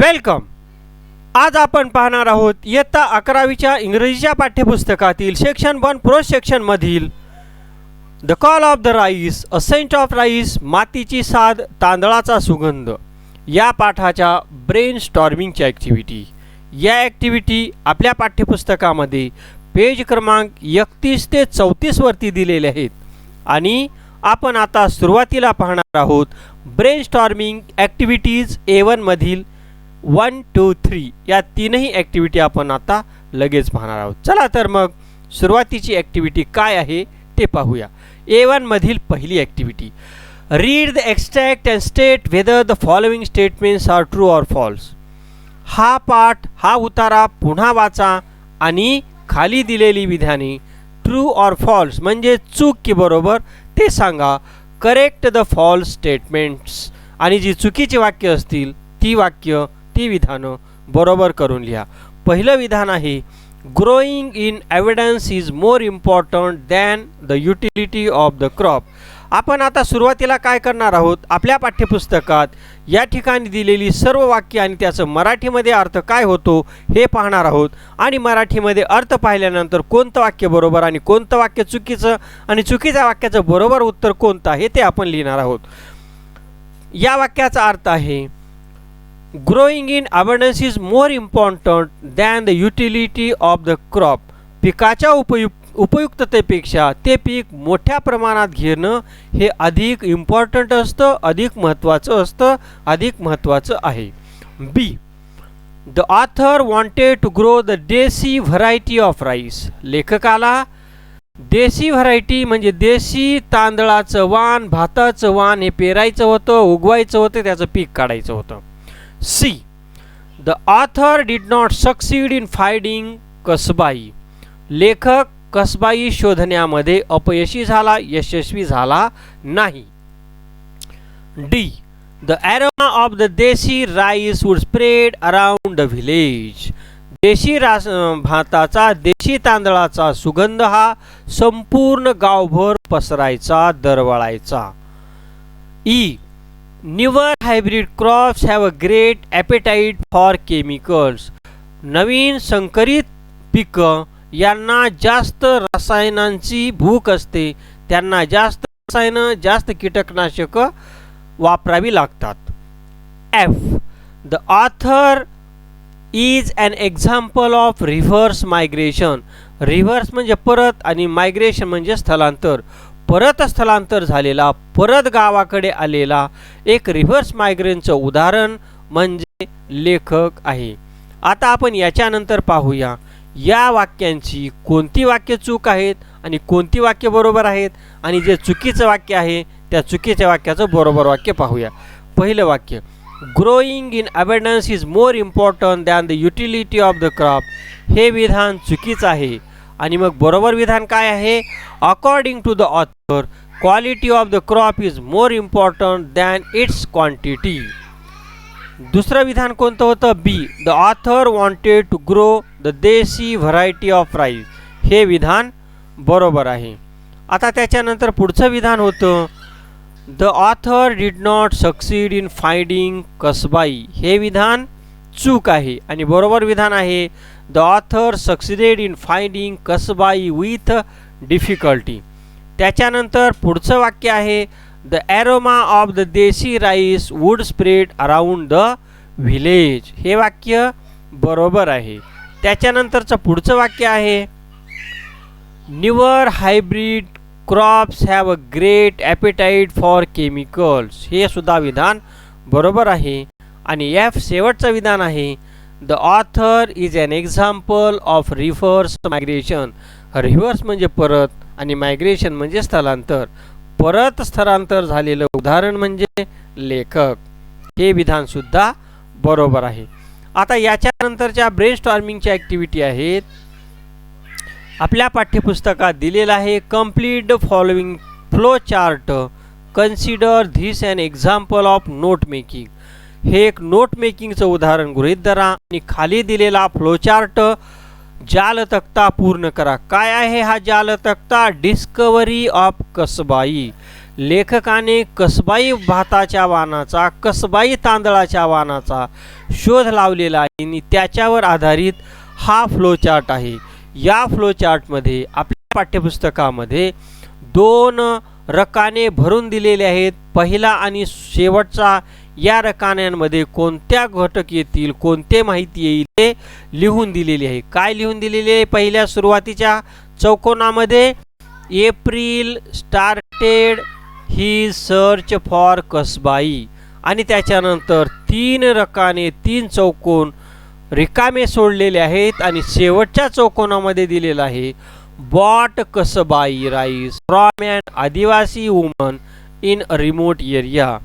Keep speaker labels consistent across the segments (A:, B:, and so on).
A: Welcome. आज आपण पाहणार आहोत इयत्ता अकरावीच्या इंग्रजीच्या पाठ्यपुस्तकातील सेक्शन वन प्रो सेक्शनमधील the call of the rice a scent of rice मातीची साध तांदळाचा सुगंध. या पाठाच्या ब्रेन स्टॉर्मिंगची ॲक्टिव्हिटी. या ॲक्टिव्हिटी आपल्या पाठ्यपुस्तकामध्ये पेज क्रमांक एकतीस ते चौतीसवरती दिलेले आहेत. आणि आपण आता सुरुवातीला पाहणार आहोत ब्रेन स्टॉर्मिंग ॲक्टिव्हिटीज ए वनमधील वन टू थ्री या तीनही ॲक्टिव्हिटी आपण आता लगेच पाहणार आहोत. चला तर मग सुरुवातीची ॲक्टिव्हिटी काय आहे ते पाहूया. ए वनमधील पहिली activity read the extract and state whether the following statements are true or false हा पाठ हा उतारा पुन्हा वाचा आणि खाली दिलेली विधाने ट्रू ऑर फॉल्स म्हणजे चूक की बरोबर ते सांगा. करेक्ट द फॉल्स स्टेटमेंट्स आणि जी चुकीची वाक्य असतील ती वाक्य ती विधानं बरोबर करून लिहा. पहिलं विधान आहे growing in evidence is more important than the utility of the crop आपण आता सुरुवातीला काय करणार आहोत? आपल्या पाठ्यपुस्तकात या ठिकाणी दिलेली सर्व वाक्य आणि त्याचं मराठीमध्ये अर्थ काय होतो हे पाहणार आहोत. आणि मराठीमध्ये अर्थ पाहिल्यानंतर कोणतं वाक्य बरोबर आणि कोणतं वाक्य चुकीचं आणि चुकीच्या वाक्याचं बरोबर उत्तर कोणतं आहे ते आपण लिहिणार आहोत. या वाक्याचा अर्थ आहे growing in abundance is more important than the utility of the crop पिकाच्या उपयुक्त उपयुक्ततेपेक्षा ते पीक मोठ्या प्रमाणात घेणं हे अधिक इम्पॉर्टंट असतं अधिक महत्त्वाचं असतं अधिक महत्त्वाचं आहे. B the author wanted to grow the desi variety of rice लेखकाला देसी व्हरायटी म्हणजे देशी तांदळाचं वाण भाताचं वाण हे पेरायचं होतं उगवायचं होतं त्याचं पीक काढायचं होतं. C. The author did not succeed in finding Kasbai. लेखक कसबाई शोधण्यामध्ये अपयशी झाला यशस्वी झाला नाही. D the aroma of the desi rice would spread around the village देशी रास भाताचा देशी तांदळाचा सुगंध हा संपूर्ण गावभर पसरायचा दरवळायचा. E newer hybrid crops have a great appetite for chemicals नवीन संकरित पिकं यांना जास्त रसायनांची भूक असते. त्यांना जास्त रसायनं जास्त कीटकनाशकं वापरावी लागतात. F the author is an example of reverse migration reverse म्हणजे परत आणि मायग्रेशन म्हणजे स्थलांतर. परत स्थलांतर झालेला परत गावाकडे आलेला एक रिव्हर्स मायग्रेनचं उदाहरण म्हणजे लेखक आहे. आता आपण याच्यानंतर पाहूया. या वाक्यांची कोणती वाक्य चूक आहेत आणि कोणती वाक्य बरोबर आहेत आणि जे चुकीचं वाक्य आहे त्या चुकीच्या वाक्याचं बरोबर वाक्य पाहूया. पहिलं वाक्य growing in abundance is more important than the utility of the crop हे विधान चुकीचं आहे. आणि मग बरोबर विधान काय आहे? According to the author quality of the crop is more important than its quantity दुसरं विधान कोणतं होतं? B the author wanted to grow the desi variety of rice हे विधान बरोबर आहे. आता त्याच्यानंतर पुढचं विधान होतं. The author did not succeed in finding Kasbai हे विधान चूक आहे आणि बरोबर विधान आहे. The author succeeded in finding Kasbai with difficulty त्याच्यानंतर पुढचं वाक्य आहे the aroma of the desi rice would spread around the village हे वाक्य बरोबर आहे. त्याच्यानंतरचं पुढचं वाक्य आहे newer hybrid crops have a great appetite for chemicals हे सुद्धा विधान बरोबर आहे. आणि एफ शेवटचं विधान आहे the author is an example of reverse migration reverse म्हणजे परत आणि मायग्रेशन म्हणजे स्थलांतर. परत स्थलांतर झालेलं उदाहरण म्हणजे लेखक. हे विधानसुद्धा बरोबर आहे. आता याच्यानंतरच्या ब्रेन स्टॉर्मिंगच्या ॲक्टिव्हिटी आहेत. आपल्या पाठ्यपुस्तकात दिलेलं आहे complete the following flow chart consider this an example of note making हे एक नोट मेकिंगचं उदाहरण गृहीत धरा आणि खाली दिलेला फ्लोचार्ट जालतक्ता पूर्ण करा. काय आहे हा जाल तक्ता डिस्कवरी ऑफ कसबाई. लेखकाने कसबाई भाताच्या वाणाचा कसबाई तांदळाच्या वाणाचा शोध लावलेला आहे आणि त्याच्यावर आधारित हा फ्लोचार्ट आहे. या फ्लोचार्टमध्ये आपल्या पाठ्यपुस्तकामध्ये दोन रकाने भरून दिलेले आहेत. पहिला आणि शेवटचा या रकान्यांमध्ये कोणत्या घटक येतील कोणते माहिती येईल ते लिहून दिलेले आहे. काय लिहून दिलेले आहे? पहिल्या सुरुवातीच्या चौकोनामध्ये April started he search for Kasbai आणि त्याच्यानंतर तीन रकाने तीन चौकोन रिकामे सोडलेले आहेत आणि शेवटच्या चौकोनामध्ये दिलेलं आहे bought Kasbai rice from and Adivasi woman in remote area.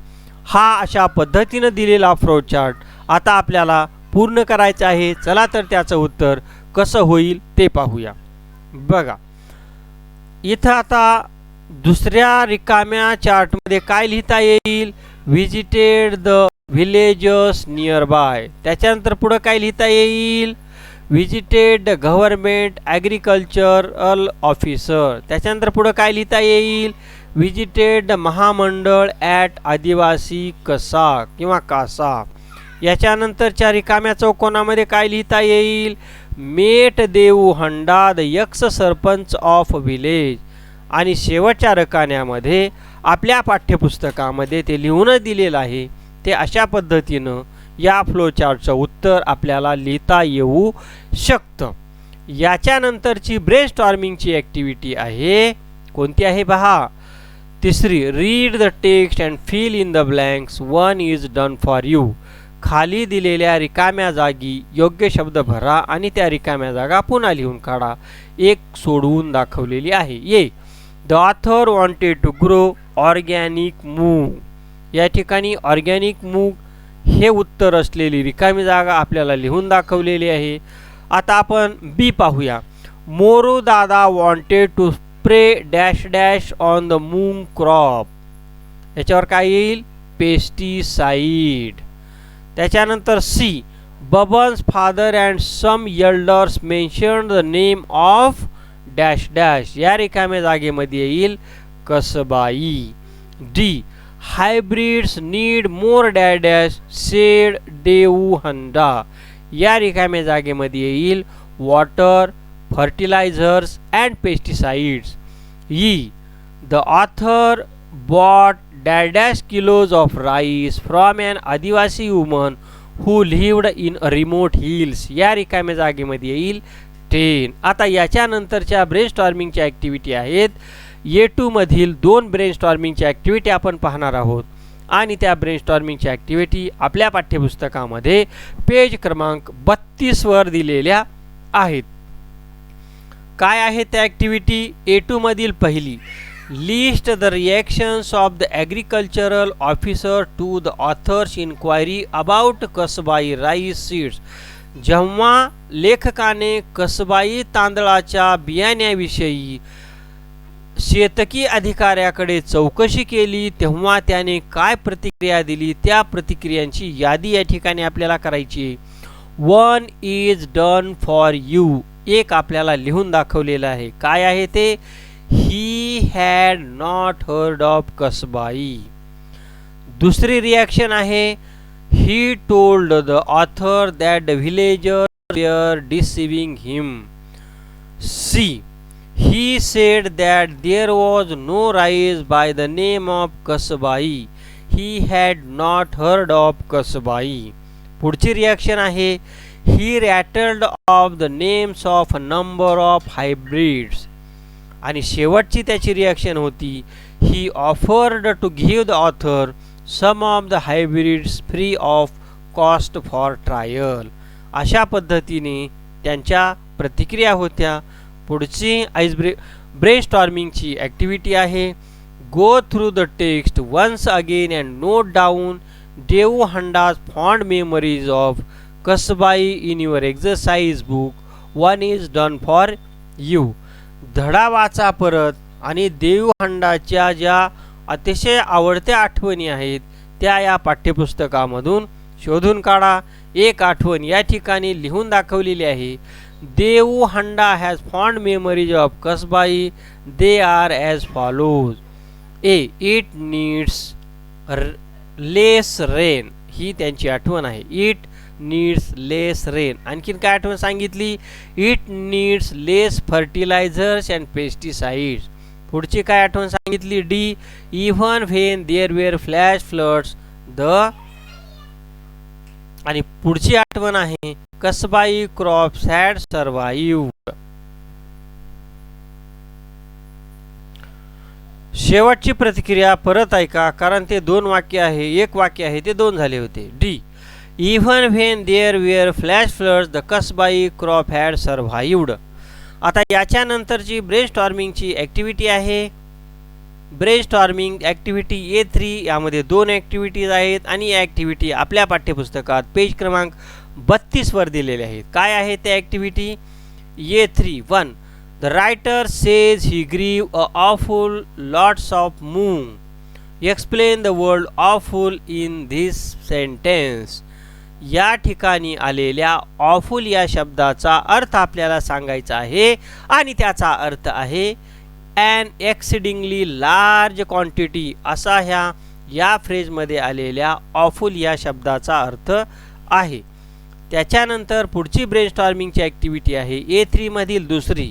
A: हा अशा पद्धतीनं दिलेला फ्लो चार्ट आता आपल्याला पूर्ण करायचा आहे. चला तर त्याचं उत्तर कसं होईल ते पाहूया. बघा. इथं आता दुसऱ्या रिकाम्या चार्टमध्ये काय लिहिता येईल? Visited the villages nearby त्याच्यानंतर पुढं काय लिहिता येईल? Visited the government agricultural officer त्याच्यानंतर पुढं काय लिहिता येईल? व्हिजिटेड महामंडळ ॲट आदिवासी कसा किंवा कासा. याच्यानंतरच्या रिकाम्या चौकोनामध्ये काय लिहिता येईल? Met Deu हंडाद ex sarpanch of village आणि शेवटच्या रकान्यामध्ये आपल्या पाठ्यपुस्तकामध्ये ते लिहूनच दिलेलं आहे. ते अशा पद्धतीनं या फ्लोचार्टचं उत्तर आपल्याला लिहिता येऊ शकतं. याच्यानंतरची ब्रेन स्टॉर्मिंगची ॲक्टिव्हिटी आहे. कोणती आहे? पहा. तिसरी read the text and fill in the blanks one is done for you खाली दिलेल्या रिकाम्या जागी योग्य शब्द भरा आणि त्या रिकाम्या जागा पुन्हा लिहून काढा. एक सोडवून दाखवलेली आहे. A. The author wanted to grow organic moong या ठिकाणी ऑर्गॅनिक मूग हे उत्तर असलेली रिकामी जागा आपल्याला लिहून दाखवलेली आहे. आता आपण बी पाहूया. Moru Dada wanted to spray dash dash on the moong crop याच्यावर काय येईल? पेस्टिसाईड त्याच्यानंतर C Baban's father and some elders mention the name of dash dash या रिकाम्या जागेमध्ये येईल Kasbai. D hybrids need more dash dash said Deu Handa या रिकाम्या जागेमध्ये येईल water fertilisers and pesticides E the author bought kilos kilos of rice from Adivasi Adivasi woman who lived in remote hills. या रिकाम्या जागेमध्ये येईल ten आता याच्यानंतरच्या brain स्टॉर्मिंगच्या ॲक्टिव्हिटी आहेत ए टूमधील दोन ब्रेन स्टॉर्मिंगच्या ॲक्टिव्हिटी आपण पाहणार आहोत. आणि त्या ब्रेन स्टॉर्मिंगच्या ॲक्टिव्हिटी आपल्या पाठ्यपुस्तकामध्ये पेज क्रमांक बत्तीसवर दिलेल्या आहेत. काय आहे त्या ॲक्टिव्हिटी ए टूमधील पहिली. List the reactions of the agricultural officer to the author's inquiry about Kasbai rice seeds जेव्हा लेखकाने कसबाई तांदळाच्या बियाण्याविषयी शेतकी अधिकाऱ्याकडे चौकशी केली तेव्हा त्याने काय प्रतिक्रिया दिली? त्या प्रतिक्रियांची यादी या ठिकाणी आपल्याला करायची one is done for you एक आपल्याला लिहून दाखवलेलं आहे. काय आहे ते? He had not heard of Kasbai. दुसरी रिॲक्शन आहे he told the author that the villager deceiving him C he said that there was no rice by the name of Kasbai. He had not heard of Kasbai. पुढची reaction आहे he rattled off the names of number of hybrids आणि शेवटची त्याची reaction होती he offered to give the author some of the hybrids free of cost for trial अशा पद्धतीने त्यांच्या प्रतिक्रिया होत्या. पुढची आईस ब्रे ब्रेन स्टॉर्मिंगची ॲक्टिव्हिटी आहे. Go through the text once again and note down Deu Handa's fond memories of Kasbai in your exercise book one is done for you धडा वाचा परत आणि देवहंडाच्या ज्या अतिशय आवडत्या आठवणी आहेत त्या या पाठ्यपुस्तकामधून शोधून काढा. एक आठवण या ठिकाणी लिहून दाखवलेली आहे. Deu Handa has fond memories of Kasbai they are as follows A it needs less rain ही त्यांची आठवण आहे. इट नीड्स लेस रेन आणखीन काय आठवण सांगितली? It needs less fertilisers and pesticides पुढची काय आठवण सांगितली? D even when there were flash floods the आणि पुढची आठवण आहे कसबाई क्रॉप्स हॅड सर्वाईव्ह शेवटची प्रतिक्रिया परत ऐका कारण ते दोन वाक्य आहे एक वाक्य आहे ते दोन झाले होते. D even when there were flash floods the Kasbai crop had survived आता याच्यानंतरची ब्रेन स्टॉर्मिंगची ॲक्टिव्हिटी आहे. Brain storming activity A three यामध्ये दोन ॲक्टिव्हिटीज आहेत आणि या ॲक्टिव्हिटी आपल्या पाठ्यपुस्तकात पेज क्रमांक बत्तीसवर दिलेले आहेत. काय आहे त्या activity A three one the writer says he grew a awful lots of moong explain the world awful in this sentence या ठिकाणी आलेल्या ऑफुल या शब्दाचा अर्थ आपल्याला सांगायचा आहे आणि त्याचा अर्थ आहे अँड एक्सिडिंगली लार्ज क्वांटिटी असा ह्या या फ्रेजमध्ये आलेल्या ऑफुल या शब्दाचा अर्थ आहे. त्याच्यानंतर पुढची ब्रेन स्टॉर्मिंगची ॲक्टिव्हिटी आहे. ए थ्रीमधील दुसरी.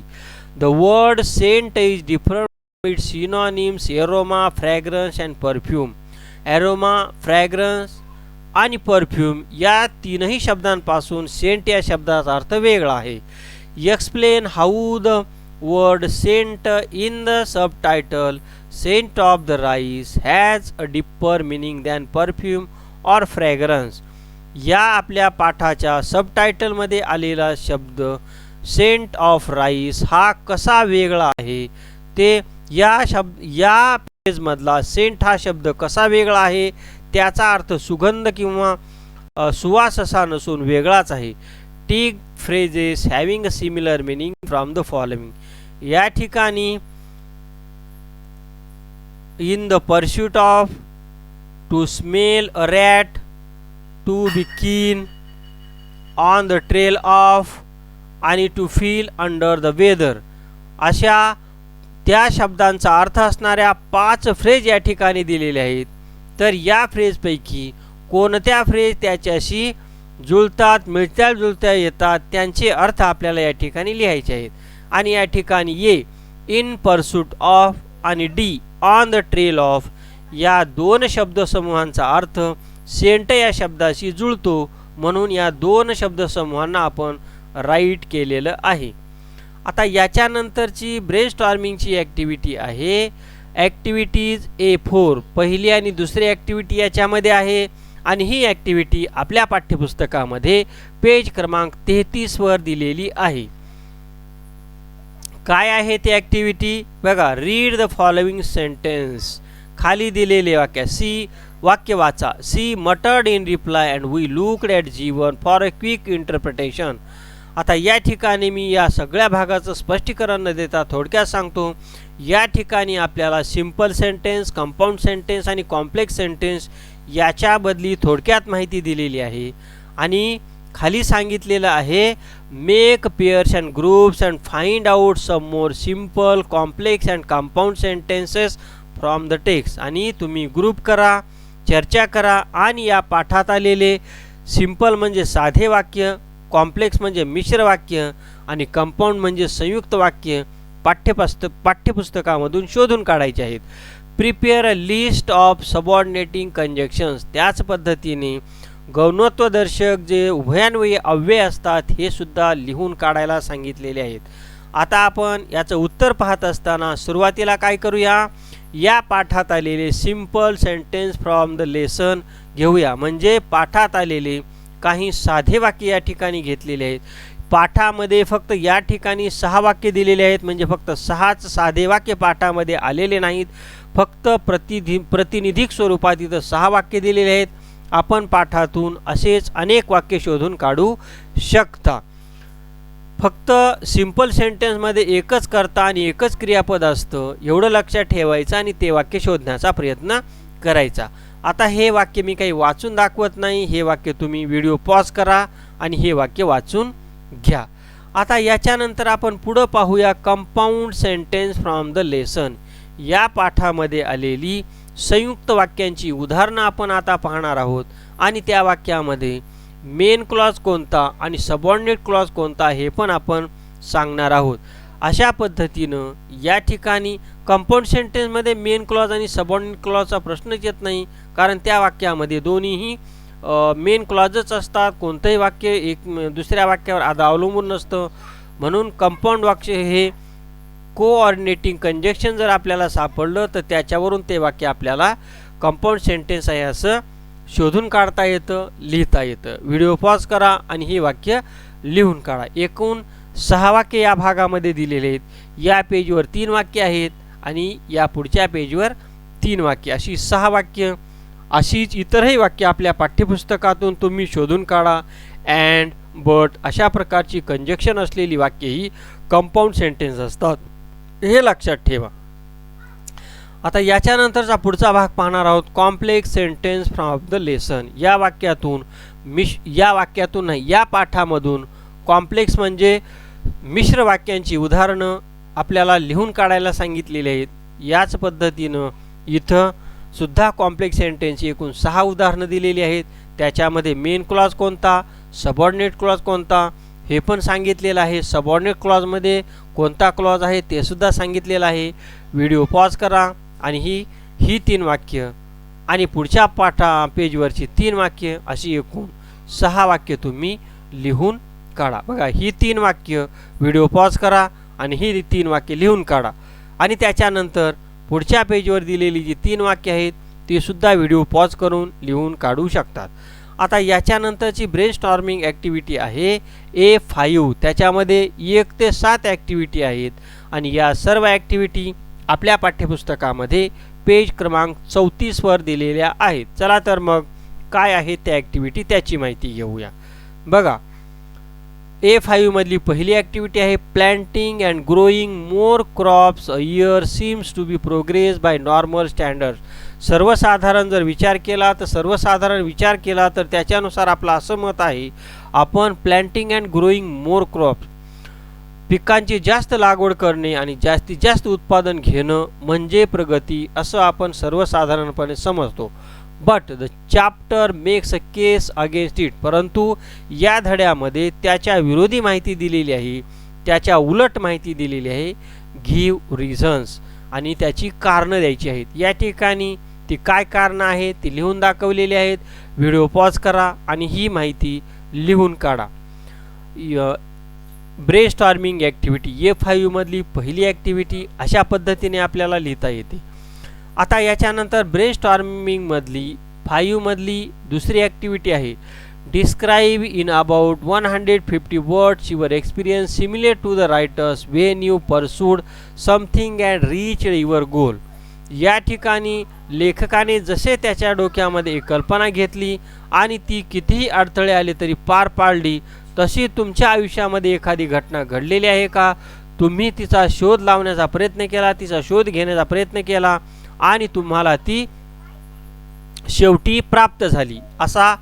A: The word scent is different it synonyms aroma fragrance and perfume aroma fragrance आणि परफ्यूम या तीनही शब्दांपासून सेंट या शब्दाचा अर्थ वेगळा आहे. Explain how the word scent in the sub title scent of the rice has a deeper meaning than perfume or fragrance या आपल्या पाठाच्या सबटायटलमध्ये आलेला शब्द सेंट ऑफ राईस हा कसा वेगळा आहे? ते या शब्द या पेजमधला सेंट हा शब्द कसा वेगळा आहे? त्याचा अर्थ सुगंध किंवा सुवास असा नसून वेगळाच आहे. TIG phrases having a similar meaning from the following या ठिकाणी in the pursuit of to smell a rat to be keen on the trail of आणि to feel under the weather अशा त्या शब्दांचा अर्थ असणाऱ्या पाच फ्रेज या ठिकाणी दिलेल्या आहेत. तर या फ्रेजपैकी कोणत्या फ्रेज त्याच्याशी जुळतात मिळत्या जुळत्या येतात त्यांचे अर्थ आपल्याला या ठिकाणी लिहायचे आहेत. आणि या ठिकाणी ये इन परसूट ऑफ आणि D on the trail of या दोन शब्दसमूहांचा अर्थ सेंट या शब्दाशी जुळतो म्हणून या दोन शब्दसमूहांना आपण राईट केलेलं आहे. आता याच्यानंतरची ब्रेन स्टॉर्मिंगची ॲक्टिव्हिटी आहे. ॲक्टिव्हिटीज ए फोर पहिली आणि दुसरी ॲक्टिव्हिटी याच्यामध्ये आहे. आणि ही ॲक्टिव्हिटी आपल्या पाठ्यपुस्तकामध्ये पेज क्रमांक तेहतीसवर दिलेली आहे. काय आहे ती ॲक्टिव्हिटी बघा रीड द फॉलोइंग सेंटेन्स खाली दिलेले वाक्य सी वाक्य वाचा. She muttered in reply and we looked at Jeevan for a quick interpretation आता या ठिकाणी मी या सगळ्या भागाचं स्पष्टीकरण न देता थोडक्यात सांगतो या ठिकाणी आपल्याला सिंपल सेंटेन्स कंपाऊंड सेंटेन्स आणि कॉम्प्लेक्स सेंटेन्स याच्या बदली थोडक्यात माहिती दिलेली आहे. आणि खाली सांगितलेलं आहे make pairs and groups and find out some more simple complex and compound sentences from the text आणि तुम्ही ग्रुप करा चर्चा करा आणि या पाठात आलेले सिंपल म्हणजे साधे वाक्य कॉम्प्लेक्स म्हणजे मिश्र वाक्य आणि कंपाऊंड म्हणजे संयुक्त वाक्य पाठ्यपुस्त पाठ्यपुस्तकामधून शोधून काढायचे आहेत. Prepare a list of subordinating conjunctions त्याच पद्धतीने गौणत्वदर्शक जे उभयान्वयी अव्यय असतात हे सुद्धा लिहून काढायला सांगितलेले आहेत. आता आपण याचं उत्तर पाहत असताना सुरुवातीला काय करूया? या पाठात आलेले simple sentence from the lesson घेऊया. म्हणजे पाठात आलेले काही साधे वाक्य या ठिकाणी घेतलेले आहेत. पाठामध्ये फक्त या ठिकाणी सहा वाक्य दिलेले आहेत म्हणजे फक्त सहाच साधे वाक्य पाठामध्ये आलेले नाहीत. फक्त प्रतिधि प्रतिनिधिक स्वरूपात इथं सहा वाक्य दिलेले आहेत. आपण पाठातून असेच अनेक वाक्य शोधून काढू शकता. फक्त सिंपल सेंटेन्समध्ये एकच करता आणि एकच क्रियापद असतं एवढं लक्षात ठेवायचं आणि ते वाक्य शोधण्याचा प्रयत्न करायचा. आता हे वाक्य मी काही वाचून दाखवत नाही. हे वाक्य तुम्ही व्हिडिओ पॉज करा आणि हे वाक्य वाचून घ्या. आता याच्यानंतर आपण पुढं पाहूया compound sentence from the lesson या पाठामध्ये आलेली संयुक्त वाक्यांची उदाहरणं आपण आता पाहणार आहोत. आणि त्या वाक्यामध्ये मेन क्लॉज कोणता आणि सबॉर्डिनेट क्लॉज कोणता हे पण आपण सांगणार आहोत. अशा पद्धतीनं या ठिकाणी कंपाऊंड सेंटेन्समध्ये मेन क्लॉज आणि सबॉर्डिनेट क्लॉजचा प्रश्नच येत नाही. कारण त्या वाक्यामध्ये दोन्हीही मेन क्लॉजच असतात. कोणतंही वाक्य एक दुसऱ्या वाक्यावर आधा अवलंबून नसतं. म्हणून कंपाऊंड वाक्य हे कोऑर्डिनेटिंग कंजेक्शन जर आपल्याला सापडलं तर त्याच्यावरून ते वाक्य आपल्याला कंपाऊंड सेंटेन्स आहे असं शोधून काढता येतं लिहिता येतं. व्हिडिओ पॉज करा आणि ही वाक्य लिहून काढा. एकूण सहा वाक्य या भागामध्ये दिलेले आहेत. या पेजवर तीन वाक्य आहेत आणि या पुढच्या पेजवर तीन वाक्य. अशी सहा वाक्य अशीच इतरही वाक्य आपल्या पाठ्यपुस्तकातून तुम्ही शोधून काढा. अँड बट अशा प्रकारची कंजक्शन असलेली वाक्य ही कंपाऊंड सेंटेन्स असतात. हे लक्षात ठेवा. आता याच्यानंतरचा पुढचा भाग पाहणार आहोत. Complex sentence from the lesson या वाक्यातून मिश या वाक्यातून नाही या पाठामधून. कॉम्प्लेक्स म्हणजे मिश्र वाक्यांची उदाहरणं आपल्याला लिहून काढायला सांगितलेली आहेत. याच पद्धतीनं इथं सुद्धा कॉम्प्लेक्स सेंटेन्सची एकूण सहा उदाहरणं दिलेली आहेत. त्याच्यामध्ये मेन क्लॉज कोणता? सबॉर्डिनेट क्लॉज कोणता? हे पण सांगितलेलं आहे. सबॉर्डिनेट क्लॉजमध्ये कोणता क्लॉज आहे ते सुद्धा सांगितलेलं आहे. व्हिडिओ पॉज करा आणि ही ही तीन वाक्य. आणि पुढच्या पाठा पेजवरची तीन वाक्य अशी एकूण सहा वाक्य तुम्ही लिहून काढा. बघा ही तीन वाक्य व्हिडिओ पॉज करा आणि ही तीन वाक्य लिहून काढा. आणि त्याच्यानंतर पुढच्या पेजवर दिलेली जी तीन वाक्य आहेत ती सुद्धा व्हिडिओ पॉज करून लिहून काढू शकतात. आता याच्यानंतरची ब्रेन स्टॉर्मिंग ॲक्टिव्हिटी आहे ए फाईव्ह त्याच्यामध्ये एक ते सात ॲक्टिव्हिटी आहेत आणि या सर्व ॲक्टिव्हिटी आपल्या पाठ्यपुस्तकामध्ये पेज क्रमांक चौतीसवर दिलेल्या आहेत. चला तर मग काय आहे त्या ॲक्टिव्हिटी त्याची माहिती घेऊया. बघा ए फाईव्हमधली पहिली ॲक्टिव्हिटी आहे planting and growing more crops a year seems to be progress by normal standard सर्वसाधारण जर विचार केला तर सर्वसाधारण विचार केला तर त्याच्यानुसार आपलं असं मत आहे आपण planting and growing more crops पिकांची जास्त लागवड करणे आणि जास्तीत जास्त उत्पादन घेणं म्हणजे प्रगती असं आपण सर्वसाधारणपणे समजतो. But the chapter makes a case against it परंतु या धड्यामध्ये त्याच्या विरोधी माहिती दिलेली आहे त्याच्या उलट माहिती दिलेली आहे गिव्ह रिझन्स आणि त्याची कारणं द्यायची आहेत. या ठिकाणी ती काय कारणं आहेत ती लिहून दाखवलेली आहेत. व्हिडिओ पॉज करा आणि ही माहिती लिहून काढा. ब्रेन स्टॉर्मिंग ॲक्टिव्हिटी ए फाईव्हमधली पहिली ॲक्टिव्हिटी अशा पद्धतीने आपल्याला लिहिता येते. आता याच्यानंतर ब्रेन स्टॉर्मिंगमधली फाईव्हमधली दुसरी ॲक्टिव्हिटी आहे. Describe in about one hundred fifty words your experience similar to the writer's when you pursued something and reach your goal या ठिकाणी लेखकाने जसे त्याच्या डोक्यामध्ये एक कल्पना घेतली आणि ती कितीही अडथळे आले तरी पार पाडली तशी तुमच्या आयुष्यामध्ये एखादी घटना घडलेली आहे का? तुम्ही तिचा शोध लावण्याचा प्रयत्न केला तिचा शोध घेण्याचा प्रयत्न केला आणि तुम्हाला ती शेवटी प्राप्त झाली. असा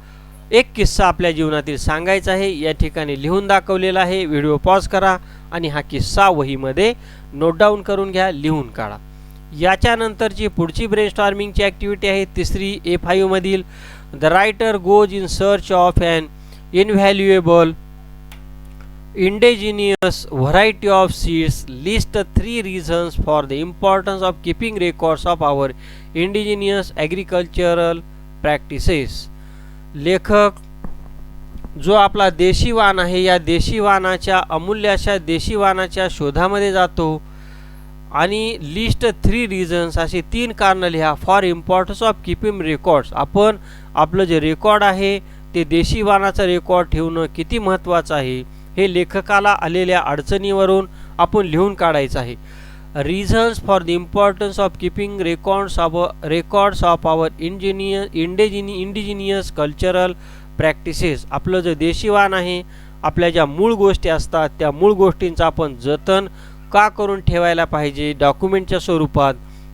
A: एक किस्सा आपल्या जीवनातील सांगायचा आहे. या ठिकाणी लिहून दाखवलेला आहे. व्हिडिओ पॉज करा आणि हा किस्सा वहीमध्ये नोट डाऊन करून घ्या लिहून काढा. याच्यानंतरची पुढची ब्रेन स्टॉर्मिंगची ॲक्टिव्हिटी आहे तिसरी A फाईव्हमधील the writer goes in search of an invaluable indigenous variety of seeds list three reasons for the importance of keeping records of our indigenous agricultural practices. लेखक जो आपला देशी वाण आहे या देशी वाणाच्या अमूल्य अशा देशी वाणाच्या शोधामध्ये जातो. आणि लिस्ट थ्री रिझन्स असे तीन कारणं लिहा for importance of keeping records आपण आपलं जे रेकॉर्ड आहे ते देशी वानाचं रेकॉर्ड ठेवणं किती महत्त्वाचं आहे? हे लेखकाला आलेल्या अडचणीवरून आपण लिहून काढायचं आहे. Reasons for the importance of keeping records of records of our इंजिनिय इंडेजिनि इंडिजिनियस कल्चरल प्रॅक्टिसेस आपलं जे देशीवान आहे आपल्या ज्या मूळ गोष्टी असतात त्या मूळ गोष्टींचं आपण जतन का करून ठेवायला पाहिजे? डॉक्युमेंटच्या स्वरूपात.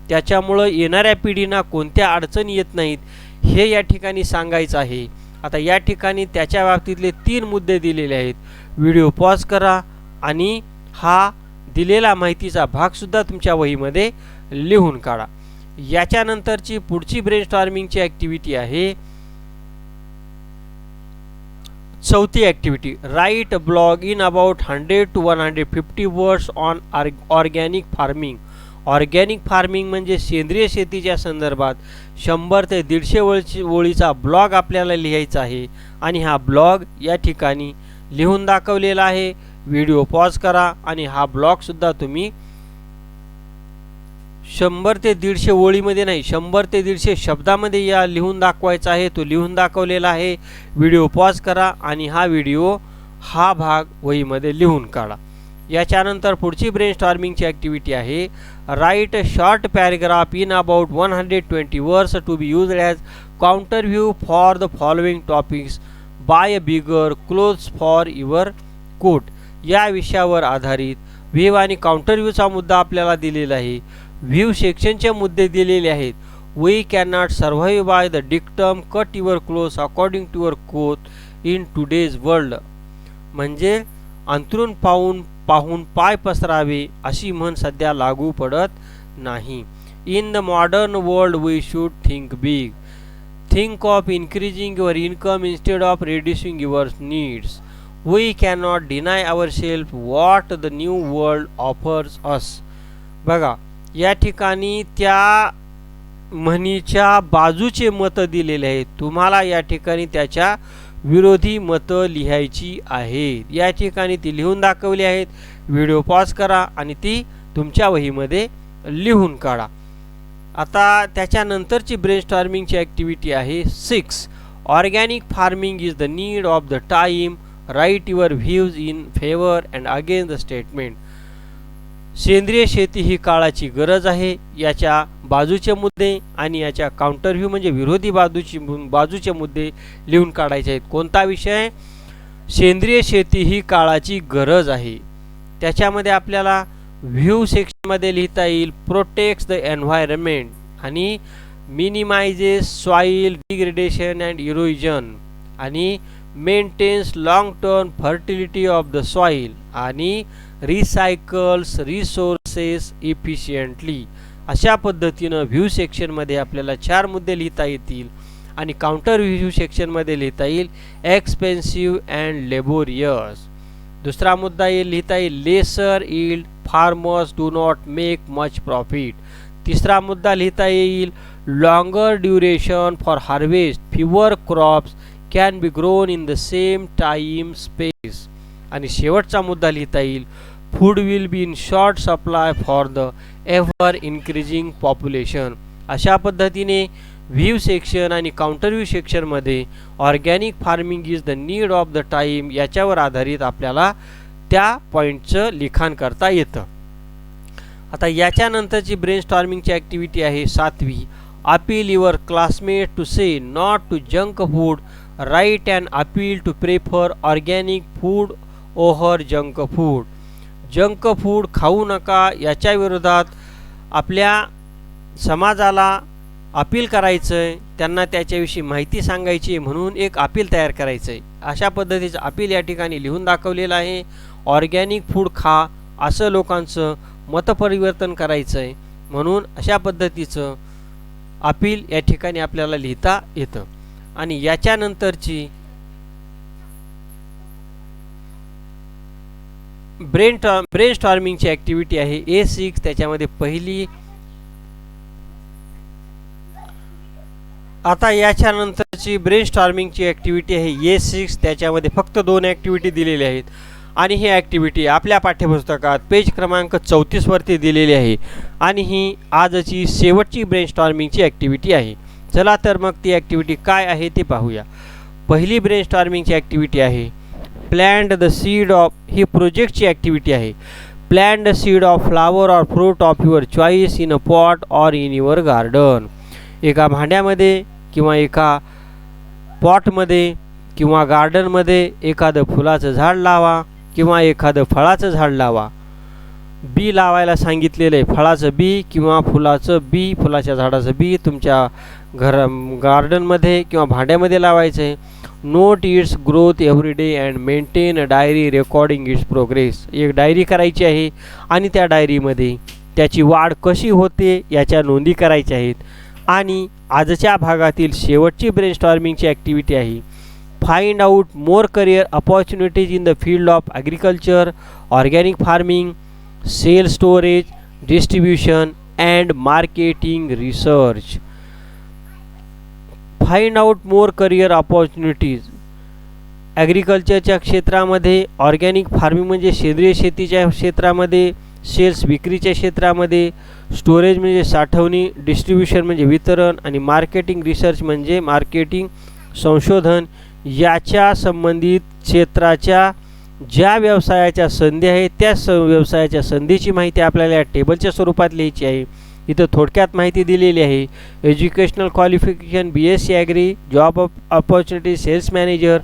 A: त्याच्यामुळं येणाऱ्या पिढींना कोणत्या अडचणी येत नाहीत हे या ठिकाणी सांगायचं आहे. आता या ठिकाणी त्याच्या बाबतीतले तीन मुद्दे दिलेले आहेत. व्हिडिओ पॉज करा आणि हा दिलेला माहितीचा भागसुद्धा तुमच्या वहीमध्ये लिहून काढा. याच्यानंतरची पुढची ब्रेन स्टॉर्मिंगची ॲक्टिव्हिटी आहे. चौथी activity write blog in about hundred to one hundred fifty words on organic farming organic farming म्हणजे सेंद्रिय शेतीच्या संदर्भात शंभर ते दीडशे ओळीची ओळीचा ब्लॉग आपल्याला लिहायचा आहे. आणि हा ब्लॉग या ठिकाणी लिहून दाखवलेला आहे. व्हिडिओ पॉज करा आणि हा ब्लॉगसुद्धा तुम्ही शंभर ते दीडशे ओळीमध्ये नाही शंभर ते दीडशे शब्दामध्ये या लिहून दाखवायचा आहे. तो लिहून दाखवलेला आहे. व्हिडिओ पॉज करा आणि हा व्हिडिओ हा भाग वहीमध्ये लिहून काढा. याच्यानंतर पुढची ब्रेन स्टॉर्मिंगची ॲक्टिव्हिटी आहे. Write short paragraph in about one hundred twenty words to be use as counter view for the following topics by a bigger close for your quote या विषयावर आधारित व्ह्यू आणि काउंटर व्ह्यूचा मुद्दा आपल्याला दिलेला आहे. व्ह्यू सेक्शनचे मुद्दे दिलेले आहेत. We can not survive by the dictum cut your cloth according to your cloth in today's world म्हणजे अंतरून पाहून पाहून पाय पसरावे अशी म्हण सध्या लागू पडत नाही. In the modern world we should think big think of increasing your income instead of reducing your needs we cannot deny our self what the new world offers us बघा या ठिकाणी त्या म्हणीच्या बाजूचे मतं दिलेले आहेत. तुम्हाला या ठिकाणी त्याच्या विरोधी मतं लिहायची आहेत या ठिकाणी ती लिहून दाखवली आहेत. व्हिडिओ पॉज करा आणि ती तुमच्या वहीमध्ये लिहून काढा. आता त्याच्यानंतरची ब्रेन स्टॉर्मिंगची ॲक्टिव्हिटी आहे six organic farming is the need of the time write your views in favour and again the statement सेंद्रिय शेती ही काळाची गरज आहे. याच्या बाजूचे मुद्दे आणि याच्या काउंटर व्ह्यू म्हणजे विरोधी बाजूची बाजूचे मुद्दे लिहून काढायचे आहेत. कोणता विषय सेंद्रिय शेती ही काळाची गरज आहे. त्याच्यामध्ये आपल्याला व्ह्यू सेक्शनमध्ये लिहिता येईल प्रोटेक्ट्स द एन्व्हायरमेंट आणि minimises soil degradation and erosion आणि maintains long term fertility of the soil आणि रिसायकल्स रिसोर्सेस इफिशियंटली अशा पद्धतीनं व्ह्यू सेक्शनमध्ये आपल्याला चार मुद्दे लिहिता येतील आणि काउंटर व्ह्यू सेक्शनमध्ये लिहिता येईल एक्सपेन्सिव्ह अँड लेबोरियस दुसरा मुद्दा येईल लिहिता येईल lesser yield farmers do not make much profit तिसरा मुद्दा लिहिता येईल longer duration for harvest fewer crops can be grown in the same time space आणि शेवटचा मुद्दा लिहिता येईल food will be in short supply for the ever increasing population अशा पद्धतीने व्ह्यू सेक्शन आणि काउंटर व्ह्यू सेक्शनमध्ये organic farming is the need of the time याच्यावर आधारित आपल्याला त्या पॉईंटचं लिखाण करता येतं. आता याच्यानंतरची ब्रेन स्टॉर्मिंगची ॲक्टिव्हिटी आहे सातवी. Appeal your classmate to say not to junk food write and appeal to prefer organic food over junk food junk food खाऊ नका याच्या विरोधात आपल्या समाजाला अपील करायचं आहे त्यांना त्याच्याविषयी माहिती सांगायची म्हणून एक अपील तयार करायचं आहे अशा पद्धतीचं अपील या ठिकाणी लिहून दाखवलेलं आहे. ऑर्गॅनिक फूड खा असं लोकांचं मतपरिवर्तन करायचं आहे म्हणून अशा पद्धतीचं अपील या ठिकाणी आपल्याला लिहिता येतं. आणि याच्यानंतरची ब्रेन टॉ ब्रेन स्टॉर्मिंगची ॲक्टिव्हिटी आहे. ए सिक्स त्याच्यामध्ये पहिली आता याच्यानंतरची ब्रेन स्टॉर्मिंगची ॲक्टिव्हिटी आहे. ए सिक्स त्याच्यामध्ये फक्त दोन ॲक्टिव्हिटी दिलेल्या आहेत. आणि ही ॲक्टिव्हिटी आपल्या पाठ्यपुस्तकात पेज क्रमांक चौतीसवरती दिलेली आहे. आणि ही आजची शेवटची ब्रेन स्टॉर्मिंगची ॲक्टिव्हिटी आहे. चला तर मग ती ॲक्टिव्हिटी काय आहे ते पाहूया. पहिली ब्रेन स्टॉर्मिंगची ॲक्टिव्हिटी आहे. प्लॅन्ड द सीड ऑफ ही प्रोजेक्टची ॲक्टिव्हिटी आहे. Plan the seed of flower or fruit of your choice in a pot or in your garden एका भांड्यामध्ये किंवा एका पॉटमध्ये किंवा गार्डनमध्ये एखादं फुलाचं झाड लावा किंवा एखादं फळाचं झाड लावा. बी लावायला सांगितलेलं आहे फळाचं बी किंवा फुलाचं बी फुलाच्या झाडाचं बी तुमच्या घर गार्डनमध्ये किंवा भांड्यामध्ये लावायचं आहे note its growth every day and maintain a diary recording its progress एक डायरी करायची आहे आणि त्या डायरीमध्ये त्याची वाढ कशी होते याच्या नोंदी करायच्या आहेत. आणि आजच्या भागातील शेवटची ब्रेन स्टॉर्मिंगची ॲक्टिव्हिटी आहे. Find out more career opportunities in the field of agriculture organic farming sale storage distribution and marketing research find out more career opportunities ॲग्रिकल्चरच्या क्षेत्रामध्ये ऑर्गॅनिक फार्मिंग म्हणजे सेंद्रिय शेतीच्या क्षेत्रामध्ये सेल्स विक्रीच्या क्षेत्रामध्ये स्टोरेज म्हणजे साठवणी डिस्ट्रीब्युशन म्हणजे वितरण आणि मार्केटिंग रिसर्च म्हणजे मार्केटिंग संशोधन. याच्या संबंधित क्षेत्राच्या ज्या व्यवसायाच्या संधी आहेत त्या स व्यवसायाच्या संधीची माहिती आपल्याला या टेबलच्या स्वरूपात लिहायची आहे. इथं थोडक्यात माहिती दिलेली आहे. Educational qualification B S C agri job op opportunity sales manager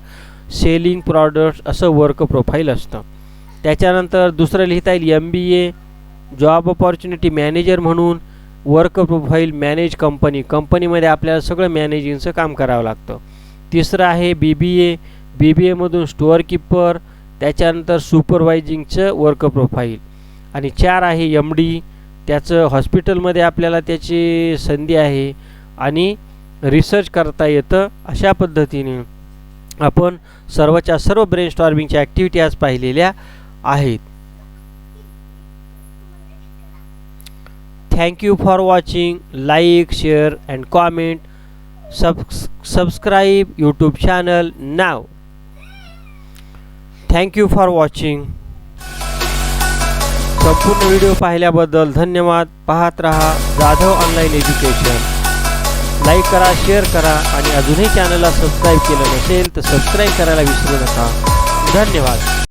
A: selling products असं वर्क प्रोफाईल असतं. त्याच्यानंतर दुसरं लिहिता येईल M B A job opportunity manager म्हणून वर्क प्रोफाईल मॅनेज कंपनी कंपनीमध्ये आपल्याला सगळं मॅनेजिंगचं काम करावं लागतं. तिसरं आहे बी बी ए बी बी एमधून स्टोअर किपर त्याच्यानंतर सुपरवायझिंगचं वर्क प्रोफाईल आणि चार आहे एम डी त्याचं हॉस्पिटलमध्ये आपल्याला त्याची संधी आहे आणि रिसर्च करता येतं अशा पद्धतीने आपण सर्वच्या सर्व ब्रेन स्टॉर्मिंगच्या ॲक्टिव्हिटी आज पाहिलेल्या आहेत. Thank you for watching like share and comment sub subscribe YouTube channel नाव थँक यू फॉर वॉचिंग संपूर्ण व्हिडिओ पाहिल्याबद्दल धन्यवाद. पाहत रहा जाधव ऑनलाईन एज्युकेशन लाईक करा शेअर करा आणि अजूनही चॅनलला सबस्क्राईब केलं नसेल तर सबस्क्राईब करायला विसरू नका. धन्यवाद.